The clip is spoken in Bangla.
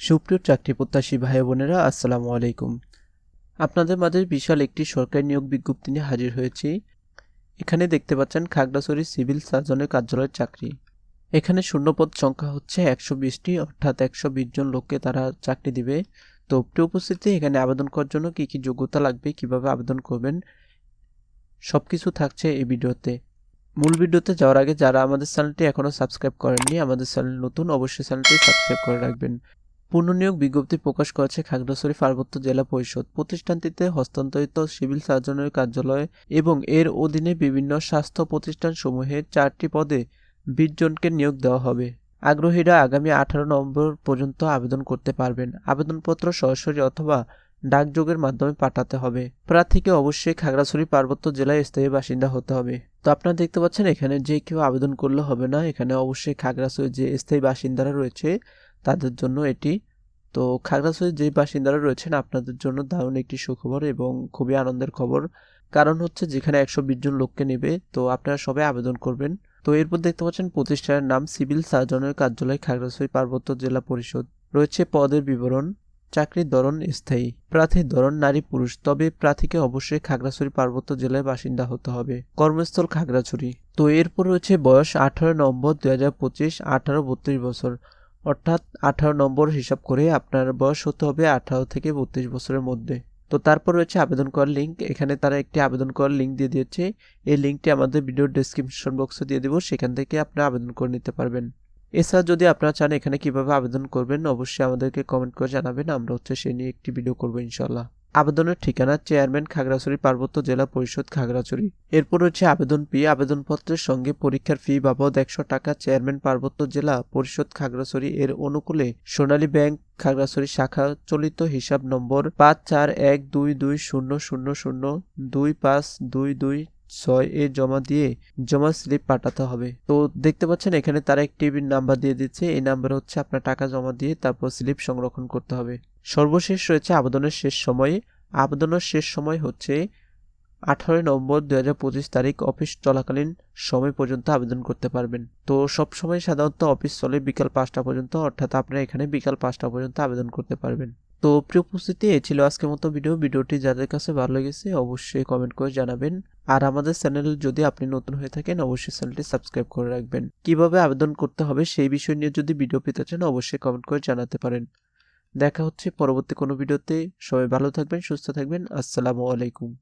সুপ্রিয় চাকরি প্রত্যাশী ভাই বোনেরা, আসসালামু আলাইকুম। আপনাদের মাঝে বিশাল একটি সরকারি নিয়োগ বিজ্ঞপ্তি নিয়ে হাজির হয়েছি। এখানে দেখতে পাচ্ছেন খাগড়াছড়ি সিভিল সার্জনের কার্যালয়ের চাকরি। এখানে শূন্যপদ সংখ্যা হচ্ছে একশো বিশটি, অর্থাৎ একশো বিশ জন লোককে তারা চাকরি দিবে। তো প্রিয় উপস্থিতি, এখানে আবেদন করার জন্য কী কী যোগ্যতা লাগবে, কীভাবে আবেদন করবেন সব কিছু থাকছে এই ভিডিওতে। মূল ভিডিওতে যাওয়ার আগে যারা আমাদের চ্যানেলটি এখনও সাবস্ক্রাইব করেননি, আমাদের চ্যানেল নতুন, অবশ্যই চ্যানেলটি সাবস্ক্রাইব করে রাখবেন। পুনর্নিয়োগ বিজ্ঞপ্তি প্রকাশ করেছে খাগড়াছড়ি পার্বত্য জেলা পরিষদ। প্রতিষ্ঠানটিতে হস্তান্তরিত সিভিল সার্জনের কার্যালয় এবং এর অধীনে বিভিন্ন স্বাস্থ্য প্রতিষ্ঠানসমূহে চারটি পদে বিশ জনকে নিয়োগ দেওয়া হবে। আগ্রহীরা আগামী আঠারো নভেম্বর পর্যন্ত আবেদন করতে পারবেন। আবেদনপত্র সরাসরি অথবা ডাকযোগের মাধ্যমে পাঠাতে হবে। প্রার্থীকে অবশ্যই খাগড়াছড়ি পার্বত্য জেলায় স্থায়ী বাসিন্দা হতে হবে। তো আপনারা দেখতে পাচ্ছেন, এখানে যে কেউ আবেদন করলে হবে না। এখানে অবশ্যই খাগড়াছড়ি যে স্থায়ী বাসিন্দারা রয়েছে তাদের জন্য এটি। তো খাগড়াছড়ির যে বাসিন্দারা রয়েছেন, আপনাদের জন্য দারুণ একটি সুখবর এবং খুবই আনন্দের খবর। কারণ হচ্ছে যেখানে একশো বিশ জন লোককে নেবে, তো আপনারা সবাই আবেদন করবেন। তো এরপর দেখতে পাচ্ছেন প্রতিষ্ঠানের নাম সিভিল সার্জনের কার্যালয়, খাগড়াছড়ি পার্বত্য জেলা পরিষদ। রয়েছে পদের বিবরণ, চাকরির ধরন স্থায়ী, প্রার্থীর ধরন নারী পুরুষ, তবে প্রার্থীকে অবশ্যই খাগড়াছড়ি পার্বত্য জেলায় বাসিন্দা হতে হবে। কর্মস্থল খাগড়াছড়ি। তো এরপর রয়েছে বয়স আঠারো নভেম্বর দুই হাজার পঁচিশ, আঠারো বত্রিশ বছর। অর্থাৎ আঠারো নম্বর হিসাব করে আপনার বয়স হতে হবে আঠারো থেকে বত্রিশ বছরের মধ্যে। তো তারপর রয়েছে আবেদন করার লিঙ্ক এখানে তারা একটি আবেদন করার লিঙ্ক দিয়ে দিয়েছে। এই লিঙ্কটি আমাদের ভিডিওর ডিসক্রিপশন বক্সে দিয়ে দেবো। সেখান থেকে আপনি আবেদন করে নিতে পারবেন। এছাড়া যদি আপনারা চান এখানে কীভাবে আবেদন করবেন, অবশ্যই আমাদেরকে কমেন্ট করে জানাবেন। আমরা হচ্ছে সে নিয়ে একটি ভিডিও করব ইনশাল্লাহ আবেদনের ঠিকানা চেয়ারম্যান খাগড়াছড়ি পার্বত্য জেলা পরিষদ খাগড়াছড়ি। এরপর হচ্ছে আবেদন ফি আবেদনপত্রের সঙ্গে পরীক্ষার ফি বাবদ একশো টাকা চেয়ারম্যান পার্বত্য জেলা পরিষদ খাগড়াছড়ি এর অনুকূলে সোনালী ব্যাংক খাগড়াছড়ি শাখা চলিত হিসাব নম্বর পাঁচ চার এক দুই দুই শূন্য শূন্য শূন্য দুই পাঁচ দুই দুই ছয় এ জমা দিয়ে জমা স্লিপ পাঠাতে হবে। তো দেখতে পাচ্ছেন এখানে তারা একটি নাম্বার দিয়ে দিচ্ছে। এই নাম্বার হচ্ছে আপনার টাকা জমা দিয়ে তারপর স্লিপ সংরক্ষণ করতে হবে। সর্বশেষ রয়েছে আবেদনের শেষ সময়ে। আবেদনের শেষ সময় হচ্ছে আঠারোই নভেম্বর দু হাজার পঁচিশ তারিখ। অফিস চলাকালীন সময় পর্যন্ত আবেদন করতে পারবেন। তো সব সময় সাধারণত অফিস চলে বিকাল পাঁচটা পর্যন্ত, অর্থাৎ আপনারা এখানে বিকাল পাঁচটা পর্যন্ত আবেদন করতে পারবেন। তো প্রিয় উপস্থিতি, এই ছিল আজকের মতো ভিডিও। ভিডিওটি যাদের কাছে ভালো লেগেছে অবশ্যই কমেন্ট করে জানাবেন। আর আমাদের চ্যানেল যদি আপনি নতুন হয়ে থাকেন, অবশ্যই চ্যানেলটি সাবস্ক্রাইব করে রাখবেন। কীভাবে আবেদন করতে হবে সেই বিষয় নিয়ে যদি ভিডিও পেতে চান, অবশ্যই কমেন্ট করে জানাতে পারেন। দেখা হচ্ছে পরবর্তী কোনো ভিডিওতে। সবাই ভালো থাকবেন সুস্থ থাকবেন। আসসালামু আলাইকুম।